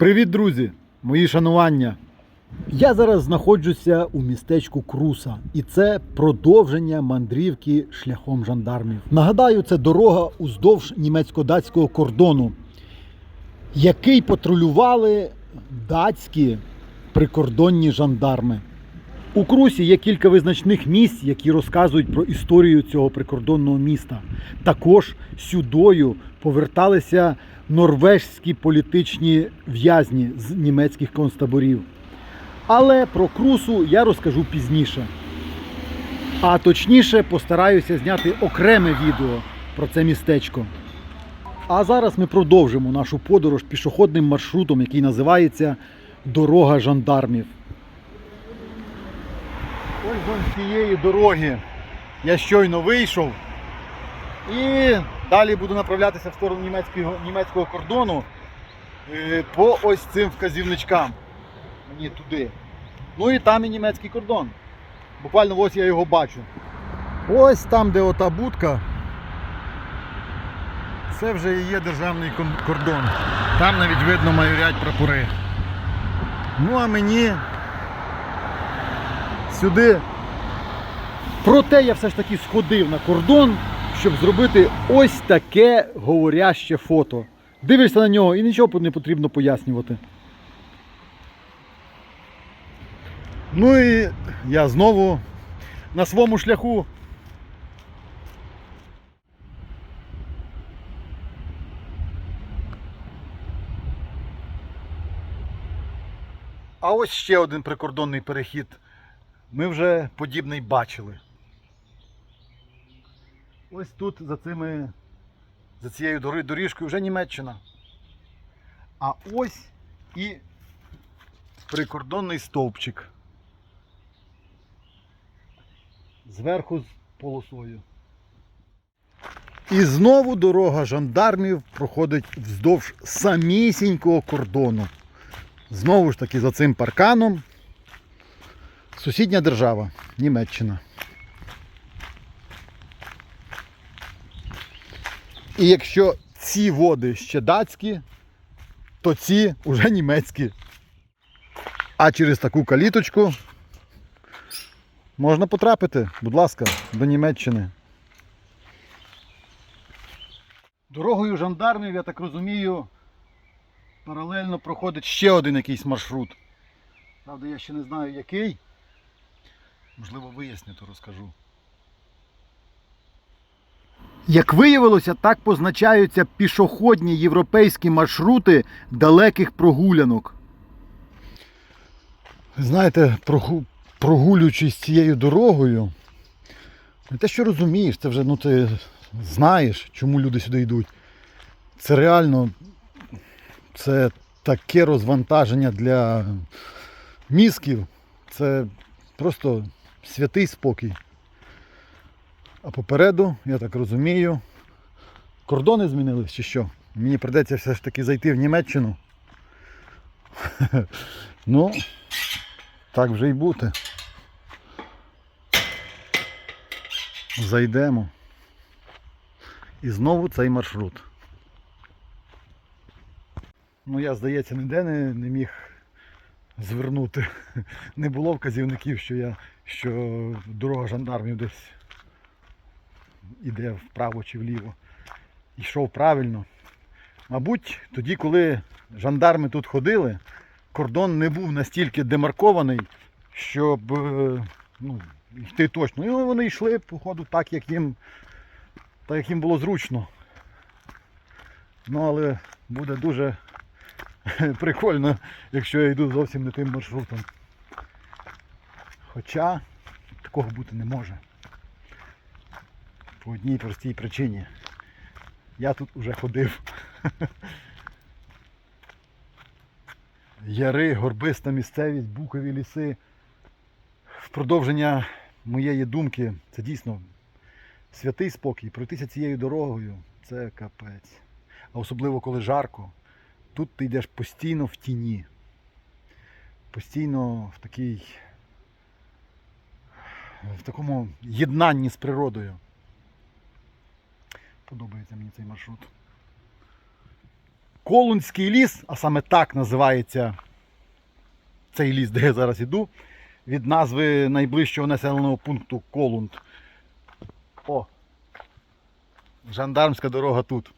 Привіт, друзі! Мої шанування. Я зараз знаходжуся у містечку Круса, і це продовження мандрівки шляхом жандармів. Нагадаю, це дорога уздовж німецько-датського кордону, який патрулювали датські прикордонні жандарми. У Крусі є кілька визначних місць, які розказують про історію цього прикордонного міста. Також сюдою поверталися норвежські політичні в'язні з німецьких концтаборів. Але про Крусу я розкажу пізніше. А точніше постараюся зняти окреме відео про це містечко. А зараз ми продовжимо нашу подорож пішохідним маршрутом, який називається Дорога жандармів. Ось з цієї дороги я щойно вийшов і далі буду направлятися в сторону німецького, німецького кордону е, по ось цим вказівничкам. Мені туди. Ну і там і німецький кордон. Буквально ось я його бачу. Ось там, де ота будка, це вже і є державний кордон. Там навіть видно майорять прапори. Ну а мені сюди. Проте я все ж таки сходив на кордон, щоб зробити ось таке говоряще фото. Дивишся на нього і нічого не потрібно пояснювати. Ну і я знову на своєму шляху. А ось ще один прикордонний перехід. Ми вже подібний бачили. Ось тут за цими за цією доріжкою вже Німеччина. А ось і прикордонний стовпчик. Зверху з полосою. І знову дорога жандармів проходить вздовж самісінького кордону. Знову ж таки за цим парканом. Сусідня держава Німеччина. І якщо ці води ще датські, то ці вже німецькі. А через таку каліточку можна потрапити, будь ласка, до Німеччини. Дорогою жандармів, я так розумію, паралельно проходить ще один якийсь маршрут. Правда, я ще не знаю який. Можливо, виясню, то розкажу. Як виявилося, так позначаються пішохідні європейські маршрути далеких прогулянок. Знаєте, прогулюючись цією дорогою, те, що розумієш, це вже ну, ти знаєш, чому люди сюди йдуть. Це реально це таке розвантаження для мізків. Це просто святий спокій. А попереду, я так розумію, кордони змінились чи що? Мені прийдеться все ж таки зайти в Німеччину. Ну, так вже й бути. Зайдемо. І знову цей маршрут. Ну, я, здається, ніде не, не міг звернути. Не було вказівників, що я, що дорога жандармів десь іде вправо чи вліво. Йшов правильно. Мабуть, тоді, коли жандарми тут ходили, кордон не був настільки демаркований, щоб е, ну, йти точно. І вони йшли, походу, так, як їм, так, як їм було зручно. Ну, але буде дуже прикольно, якщо я йду зовсім не тим маршрутом. Хоча такого бути не може. По одній простій причині. Я тут уже ходив. Яри, горбиста місцевість, букові ліси. В продовження моєї думки, це дійсно святий спокій. Пройтися цією дорогою це капець. А особливо коли жарко, тут ти йдеш постійно в тіні. Постійно в такій в такому єднанні з природою. Подобається мені цей маршрут. Колунський ліс, а саме так називається цей ліс, де я зараз іду, від назви найближчого населеного пункту Колунд. О! Жандармська дорога тут.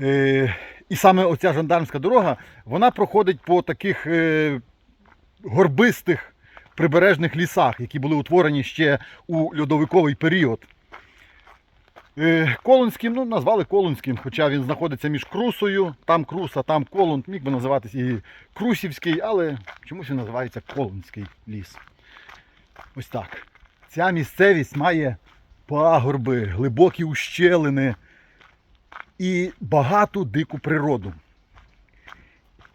Е, і саме оця жандармська дорога, вона проходить по таких е, горбистих прибережних лісах, які були утворені ще у льодовиковий період. Е, Колунським, ну, назвали Колунським, хоча він знаходиться між Крусою, там Круса, там Колунд, міг би називатися і Крусівський, але чомусь він називається Колунський ліс. Ось так. Ця місцевість має пагорби, глибокі ущелини і багату дику природу.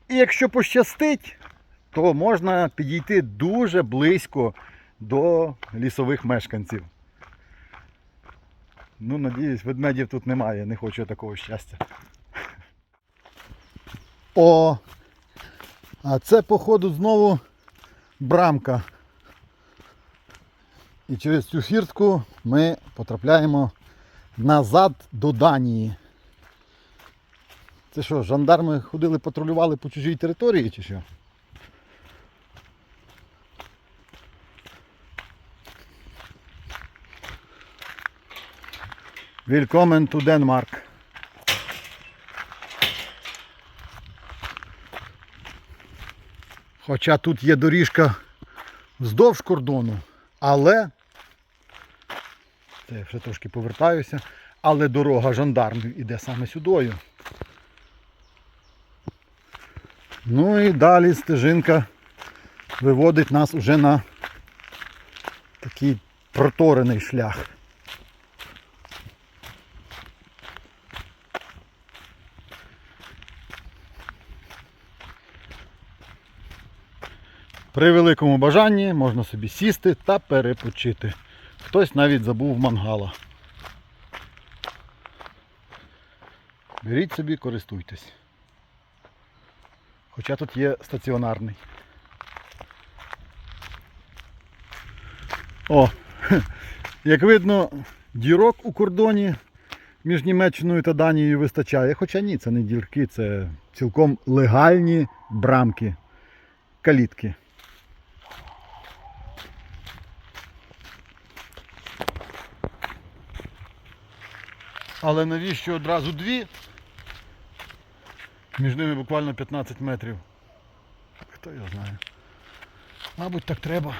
І якщо пощастить, то можна підійти дуже близько до лісових мешканців. Ну, надіюсь, ведмедів тут немає, не хочу такого щастя. О! А це, походу, знову брамка. І через цю фіртку ми потрапляємо назад до Данії. Це що, жандарми ходили, патрулювали по чужій території чи що? Willkommen to Denmark. Хоча тут є доріжка вздовж кордону, але це я вже трошки повертаюся, але дорога жандармів іде саме сюдою. Ну і далі стежинка виводить нас уже на такий проторений шлях. При великому бажанні можна собі сісти та перепочити. Хтось навіть забув мангала. Беріть собі, користуйтесь. Хоча тут є стаціонарний. О, як видно, дірок у кордоні між Німеччиною та Данією вистачає. Хоча ні, це не дірки, це цілком легальні брамки, калітки. Але навіщо одразу дві? Між ними буквально 15 метрів. Хто його знає. Мабуть, так треба.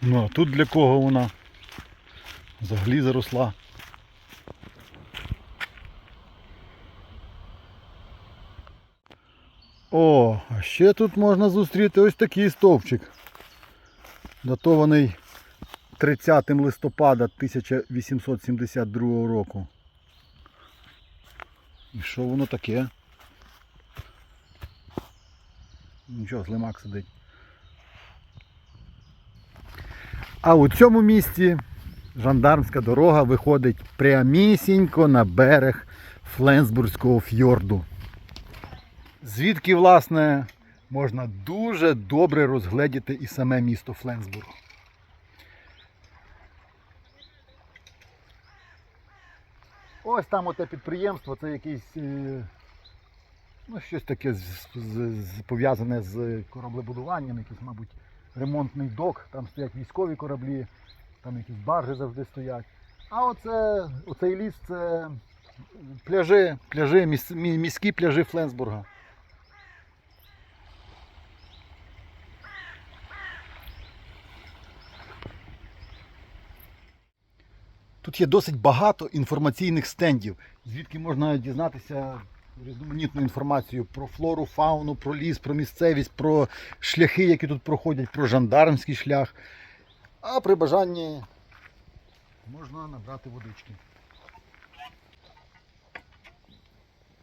Ну, а тут для кого вона? Взагалі заросла. О, а ще тут можна зустріти ось такий стовпчик. Датований 30 листопада 1872 року. І що воно таке? Нічого, слимак сидить. А у цьому місці жандармська дорога виходить прямісінько на берег Фленсбурзького фьорду. Звідки, власне, можна дуже добре розгледіти і саме місто Фленсбург. Ось там оте підприємство, це якийсь е, ну, щось таке пов'язане з кораблебудуванням, якийсь, мабуть, ремонтний док, там стоять військові кораблі, там якісь баржі завжди стоять. А оце, оцей ліс це пляжі, пляжі, міс- міські пляжі Фленсбурга. Тут є досить багато інформаційних стендів, звідки можна дізнатися різноманітну інформацію про флору, фауну, про ліс, про місцевість, про шляхи, які тут проходять, про жандармський шлях. А при бажанні можна набрати водички.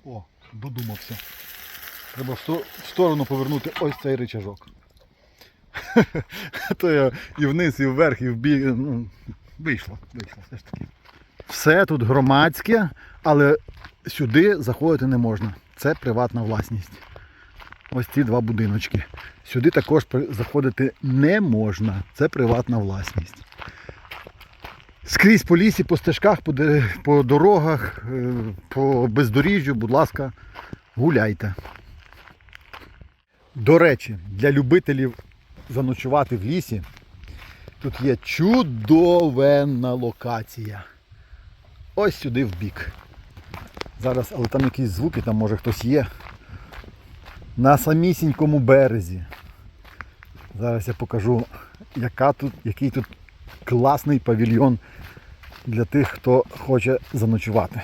О, додумався. Треба в сторону повернути ось цей рычажок. То я і вниз, і вверх, і в бік. Ну, вийшло, вийшло все ж таки. Все тут громадське, але сюди заходити не можна. Це приватна власність. Ось ці два будиночки. Сюди також заходити не можна. Це приватна власність. Скрізь по лісі, по стежках, по, дорогах, е, по бездоріжжю, будь ласка, гуляйте. До речі, для любителів заночувати в лісі тут є чудовенна локація. Ось сюди в бік. Зараз, але там якісь звуки, там може хтось є. На самісінькому березі. Зараз я покажу, яка тут, який тут класний павільйон для тих, хто хоче заночувати.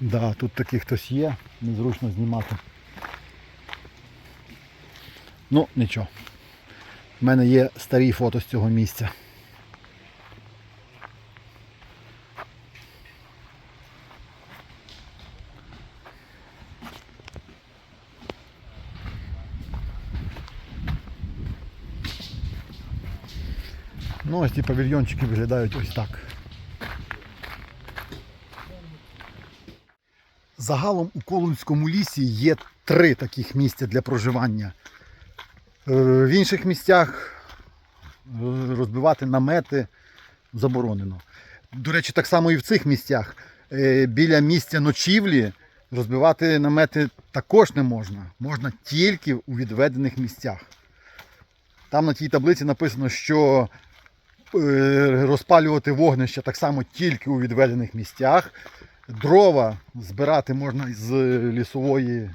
Да, тут такий хтось є, незручно знімати. Ну, нічого. У мене є старі фото з цього місця. Ну, ось ці павільйончики виглядають ось так. Загалом у Колунському лісі є три таких місця для проживання. Е, В інших місцях е, розбивати намети заборонено. До речі, так само і в цих місцях. Е, Біля місця ночівлі розбивати намети також не можна. Можна тільки у відведених місцях. Там на тій таблиці написано, що розпалювати вогнище так само тільки у відведених місцях. Дрова збирати можна з лісової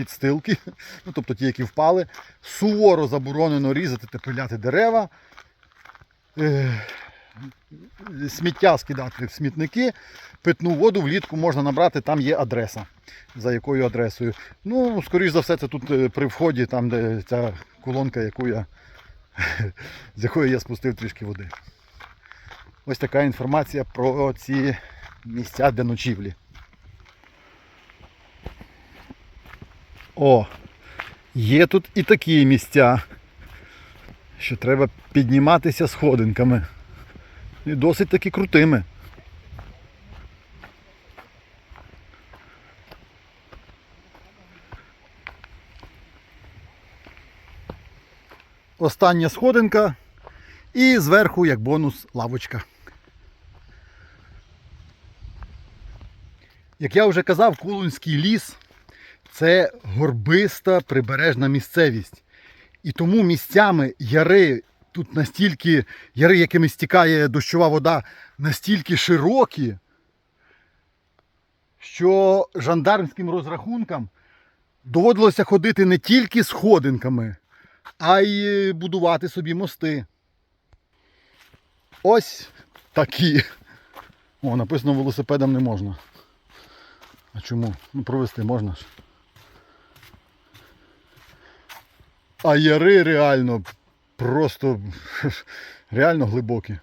підстилки, ну, тобто ті, які впали. Суворо заборонено різати та пиляти дерева. Е, Сміття скидати в смітники. Питну воду влітку можна набрати, там є адреса. За якою адресою. Ну, скоріш за все, це тут е, при вході, там, де ця колонка, яку я, з якої я спустив трішки води. Ось така інформація про ці місця для ночівлі. О, є тут і такі місця, що треба підніматися сходинками. І досить таки крутими. Остання сходинка і зверху, як бонус, лавочка. Як я вже казав, Кулунський ліс це горбиста прибережна місцевість. І тому місцями яри тут настільки, яри, якими стікає дощова вода, настільки широкі, що жандармським розрахункам доводилося ходити не тільки сходинками, а й будувати собі мости. Ось такі. О, написано велосипедом не можна. А чому? Ну провести можна ж. А яри реально просто реально глибокі.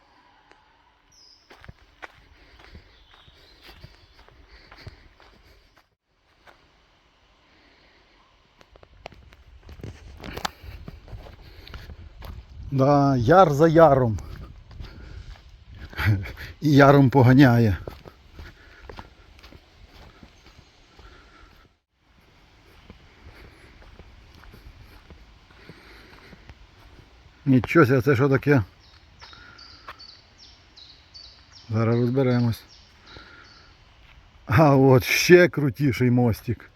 Да, яр за яром. І яром поганяє. Нічого, це що таке? Зараз розберемось. А от ще крутіший мостик.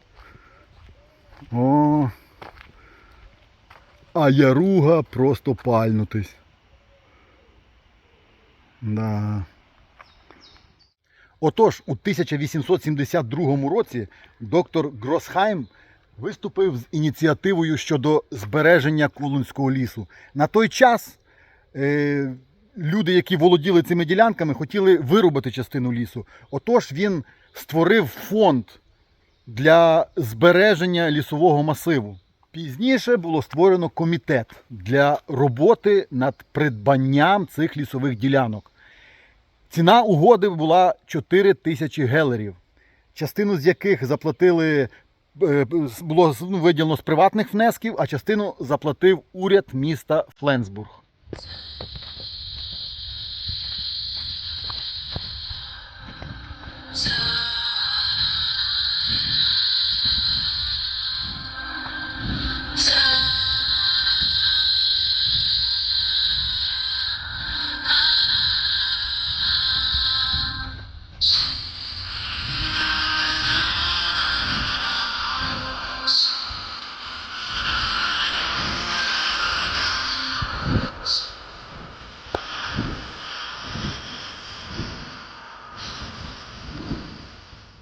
О. А яруга просто пальнутись. Да. Отож, у 1872 році доктор Гросхайм виступив з ініціативою щодо збереження Кулунського лісу. На той час е, люди, які володіли цими ділянками, хотіли вирубати частину лісу. Отож він створив фонд для збереження лісового масиву. Пізніше було створено комітет для роботи над придбанням цих лісових ділянок. Ціна угоди була 4 тисячі гелерів, частину з яких заплатили було ну, виділено з приватних внесків, а частину заплатив уряд міста Фленсбург.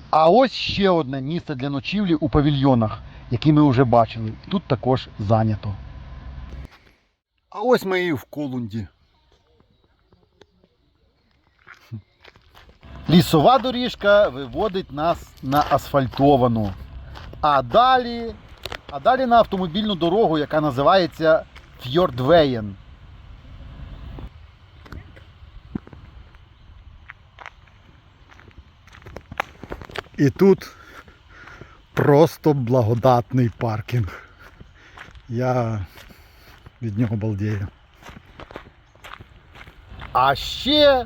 А ось ще одне місце для ночівлі у павільйонах, які ми вже бачили. Тут також зайнято. А ось ми і в Колунді. Лісова доріжка виводить нас на асфальтовану. А далі, а далі на автомобільну дорогу, яка називається Фьордвеєн. І тут просто благодатний паркінг. Я від нього балдею. А ще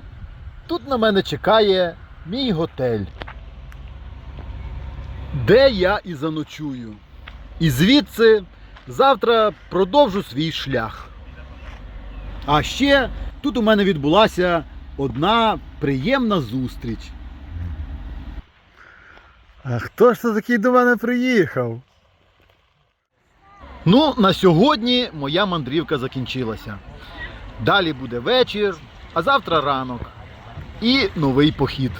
тут на мене чекає мій готель, де я і заночую. І звідси завтра продовжу свій шлях. А ще тут у мене відбулася одна приємна зустріч. А хто ж це такий до мене приїхав? Ну, на сьогодні моя мандрівка закінчилася. Далі буде вечір, а завтра ранок. І новий похід.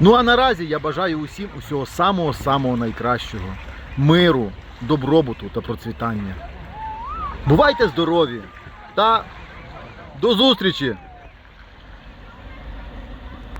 Ну а наразі я бажаю усім усього самого-самого найкращого. Миру, добробуту та процвітання. Бувайте здорові та до зустрічі!